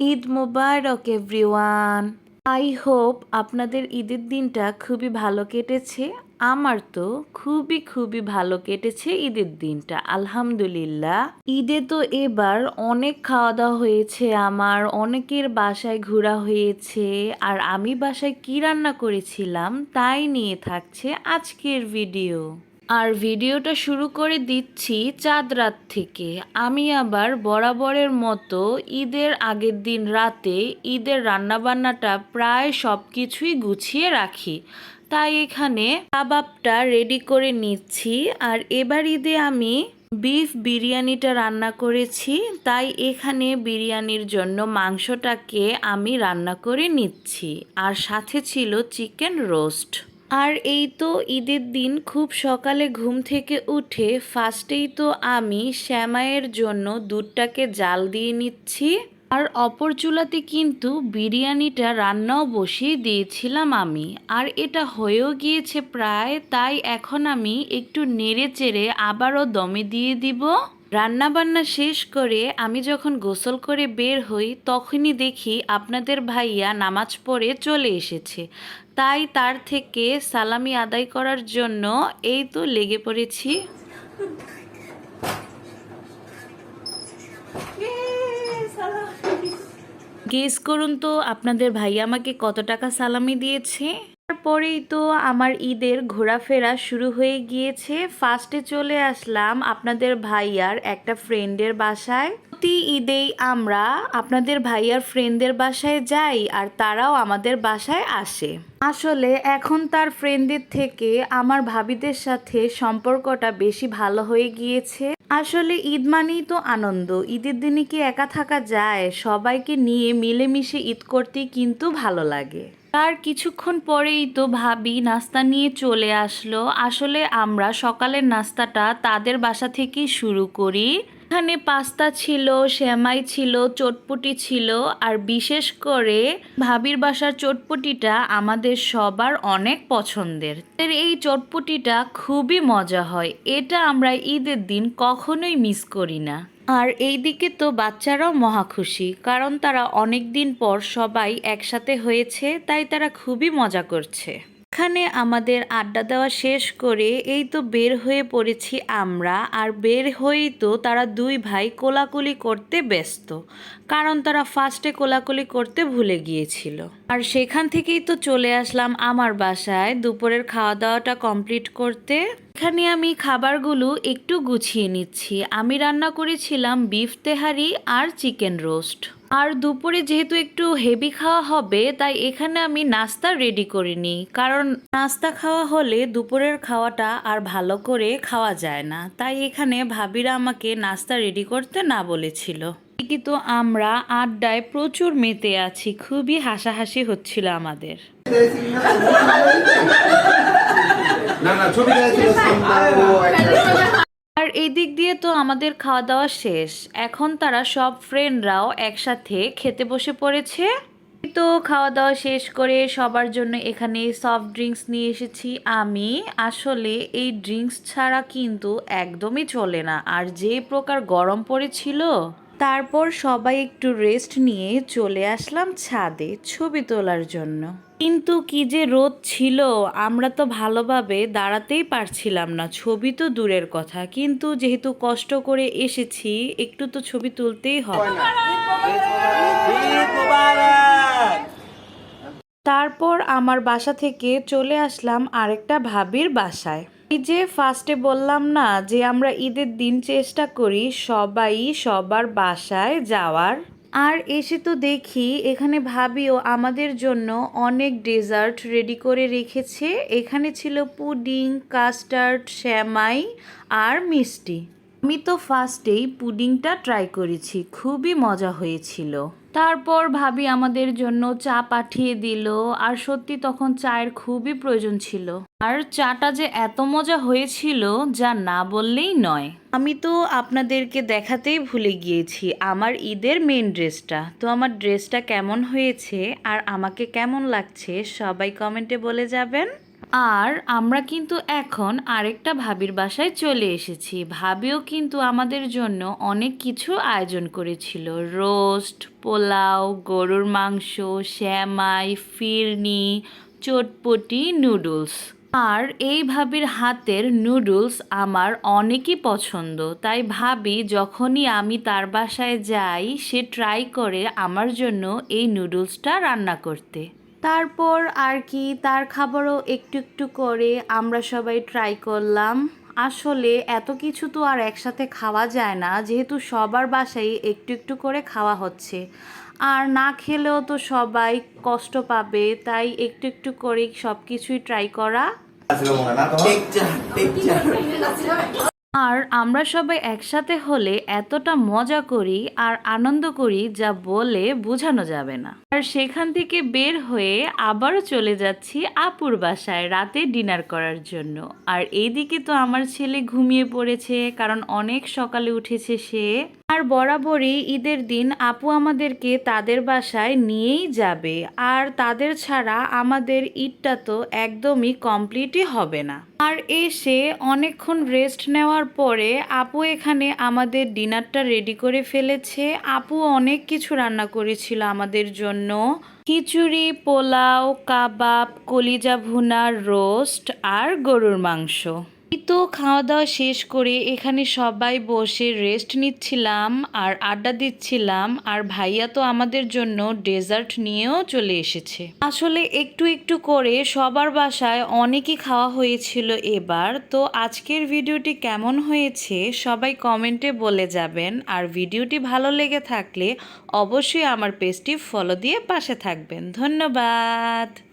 Eid Mubarak everyone I hope আপনাদের ঈদের দিনটা খুবই ভালো কেটেছে। আমার তো খুবই খুবই ভালো কেটেছে ঈদের দিনটা, আলহামদুলিল্লাহ। ঈদে তো এবার অনেক খাওয়া দাওয়া হয়েছে আমার, অনেকের বাসায় ঘোরা হয়েছে, আর আমি বাসায় কি রান্না করেছিলাম তাই নিয়ে থাকছে আজকের ভিডিও আর ভিডিওটা শুরু করে দিচ্ছি চাঁদ রাত থেকে। আমি আবার বরাবরের মতো ঈদের আগের দিন রাতে ঈদের রান্নাবান্নাটা প্রায় সব কিছুই গুছিয়ে রাখি। তাই এখানে কাবাবটা রেডি করে নিচ্ছি। আর এবার ঈদে আমি বিফ বিরিয়ানিটা রান্না করেছি। তাই এখানে বিরিয়ানির জন্য মাংসটাকে আমি রান্না করে নিচ্ছি। আর সাথে ছিল চিকেন রোস্ট আর এই তো ঈদের দিন খুব সকালে ঘুম থেকে উঠে ফার্স্টেই তো আমি শ্যামাইয়ের জন্য দুধটাকে জাল দিয়ে নিচ্ছি। আর অপর চুলাতে কিন্তু বিরিয়ানিটা রান্নাও বসিয়ে দিয়েছিলাম আমি। আর এটা হয়েও গিয়েছে প্রায়, তাই এখন আমি একটু নেড়ে চেড়ে আবারও দমে দিয়ে দিব। রান্না বান্না শেষ করে আমি যখন গোসল করে বের হই, তখনই দেখি আপনাদের ভাইয়া নামাজ পড়ে চলে এসেছে। তাই তার থেকে সালামি আদায় করার জন্য এই তো লেগে পড়েছি। গেস করুন তো, আপনাদের ভাই আমাকে কত টাকা সালামি দিয়েছে? তারপরেই তো আমার ঈদের ঘোরাফেরা শুরু হয়ে গিয়েছে। ফার্স্টে চলে আসলাম আপনাদের ভাইয়ার একটা ফ্রেন্ডের বাসায়। প্রতি ঈদেই আমরা আপনাদের ভাইয়ার ফ্রেন্ডদের বাসায় যাই আর তারাও আমাদের বাসায় আসে। আসলে এখন তার ফ্রেন্ডদের থেকে আমার ভাবিদের সাথে সম্পর্কটা বেশি ভালো হয়ে গিয়েছে। আসলে ঈদ মানেই তো আনন্দ। ঈদের দিনে কি একা থাকা যায়? সবাইকে নিয়ে মিলেমিশে ঈদ করতেই কিন্তু ভালো লাগে। তার কিছুক্ষণ পরেই তো ভাবি নাস্তা নিয়ে চলে আসলো। আসলে আমরা সকালের নাস্তাটা তাদের বাসা থেকেই শুরু করি। এখানে পাস্তা ছিল শ্যামাই ছিল, চটপটি ছিল আর বিশেষ করে ভাবির বাসার চটপটিটা আমাদের সবার অনেক পছন্দের। এই চটপটিটা খুবই মজা হয়। এটা আমরা ঈদের দিন কখনোই মিস করি না। আর এইদিকে তো বাচ্চারাও মহা খুশি, কারণ তারা অনেক দিন পর সবাই একসাথে হয়েছে, তাই তারা খুবই মজা করছে। এখানে আমাদের আড্ডা দেওয়া শেষ করে এই তো বের হয়ে পড়েছি আমরা, আর বের হয়েই তো তারা দুই ভাই কোলাকুলি করতে ব্যস্ত, কারণ তারা ফার্স্টে কোলাকুলি করতে ভুলে গিয়েছিল। আর সেখান থেকেই তো চলে আসলাম আমার বাসায় দুপুরের খাওয়া দাওয়াটা কমপ্লিট করতে। এখানে আমি খাবারগুলো একটু গুছিয়ে নিচ্ছি। আমি রান্না করেছিলাম বিফ তেহারি আর চিকেন রোস্ট। আর দুপুরে যেহেতু একটু হেভি খাওয়া হবে, তাই এখানে আমি নাস্তা রেডি করিনি কারণ নাস্তা খাওয়া হলে দুপুরের খাওয়াটা আর ভালো করে খাওয়া যায় না। তাই এখানে ভাবিরা আমাকে নাস্তা রেডি করতে না বলেছিল। কিন্তু আমরা আড্ডায় প্রচুর মেতে আছি। খুবই হাসাহাসি হচ্ছিল আমাদের। না না ছবি ছিল ও একটা আর এই দিক দিয়ে তো আমাদের খাওয়া দাওয়া শেষ। এখন তারা সব ফ্রেন্ডরাও একসাথে খেতে বসে পড়েছে। তো খাওয়া দাওয়া শেষ করে সবার জন্য এখানে সফট ড্রিঙ্কস নিয়ে এসেছি আমি। আসলে এই ড্রিঙ্কস ছাড়া কিন্তু একদমই চলে না। আর যে প্রকার গরম পড়েছিল তারপর সবাই একটু রেস্ট নিয়ে চলে আসলাম ছাদে ছবি তোলার জন্য। কিন্তু কি যে রোদ ছিল, আমরা তো ভালোভাবে দাঁড়াতেই পারছিলাম না। ছবি তো দূরের কথা, কিন্তু যেহেতু কষ্ট করে এসেছি, একটু তো ছবি তুলতেই হবে। তারপর আমার বাসা থেকে চলে আসলাম আরেকটা ভাবির বাসায়। এই যে ফার্স্টে বললাম না যে আমরা ঈদের দিন চেষ্টা করি সবাই সবার বাসায় যাওয়ার। আর এসে তো দেখি এখানে ভাবিও আমাদের জন্য অনেক ডেজার্ট রেডি করে রেখেছে। এখানে ছিল পুডিং, কাস্টার্ড শ্যামাই আর মিষ্টি। আমি তো ফার্স্টেই পুডিংটা ট্রাই করেছি, খুবই মজা হয়েছিল। তারপর ভাবি আমাদের জন্য চা পাঠিয়ে দিল, আর সত্যি তখন চায়ের খুবই প্রয়োজন ছিল। আর চাটা যে এত মজা হয়েছিল, যা না বললেই নয়। আমি তো আপনাদেরকে দেখাতেই ভুলে গিয়েছি, আমার ঈদের মেন ড্রেসটা তো আমার ড্রেসটা কেমন হয়েছে, আর আমাকে কেমন লাগছে, সবাই কমেন্টে বলে যাবেন। আর আমরা কিন্তু এখন আরেকটা ভাবির বাসায় চলে এসেছি। ভাবিও কিন্তু আমাদের জন্য অনেক কিছু আয়োজন করেছিল। রোস্ট, পোলাও, গরুর মাংস শ্যামাই ফিরনি, চটপটি, নুডলস। আর এই ভাবির হাতের নুডলস আমার অনেকই পছন্দ। তাই ভাবি, যখনই আমি তার বাসায় যাই, সে ট্রাই করে আমার জন্য এই নুডলসটা রান্না করতে। তারপর আর কি তার খাবারও একটু একটু করে আমরা সবাই ট্রাই করলাম। আসলে এত কিছু তো আর একসাথে খাওয়া যায় না যেহেতু সবার বাসায় একটু একটু করে খাওয়া হচ্ছে। আর না খেলেও তো সবাই কষ্ট পাবে তাই একটু একটু করে। সব কিছুই ট্রাই করা. আর আমরা সবাই একসাথে হলে এতটা মজা করি আর আনন্দ করি যা বলে বোঝানো যাবে না। আর সেখান থেকে বের হয়ে আবারও চলে যাচ্ছি আপুর বাসায় রাতে ডিনার করার জন্য। আর এইদিকে তো আমার ছেলে ঘুমিয়ে পড়েছে, কারণ অনেক সকালে উঠেছে সে। আর বরাবরই ঈদের দিন আপু আমাদেরকে তাদের বাসায় নিয়েই যাবে। আর তাদের ছাড়া আমাদের ঈদটা তো একদমই কমপ্লিটই হবে না। আর এসে অনেকক্ষণ রেস্ট নেওয়ার পরে আপু এখানে আমাদের ডিনারটা রেডি করে ফেলেছে। আপু অনেক কিছু রান্না করেছিল আমাদের জন্য। খিচুড়ি, পোলাও, কাবাব, কলিজা ভুনা, রোস্ট আর গরুর মাংস। তো খাওয়া দাওয়া শেষ করে এখানে সবাই বসে রেস্ট নিচ্ছিলাম আর আড্ডা দিচ্ছিলাম। আর ভাইয়া তো আমাদের জন্য ডেজার্ট নিয়েও চলে এসেছে। আসলে একটু একটু করে সবার বাসায় অনেকই খাওয়া হয়েছিল এবার। তো আজকের ভিডিওটি কেমন হয়েছে সবাই কমেন্টে বলে যাবেন। আর ভিডিওটি ভালো লেগে থাকলে অবশ্যই আমার পেজটি ফলো দিয়ে পাশে থাকবেন। ধন্যবাদ।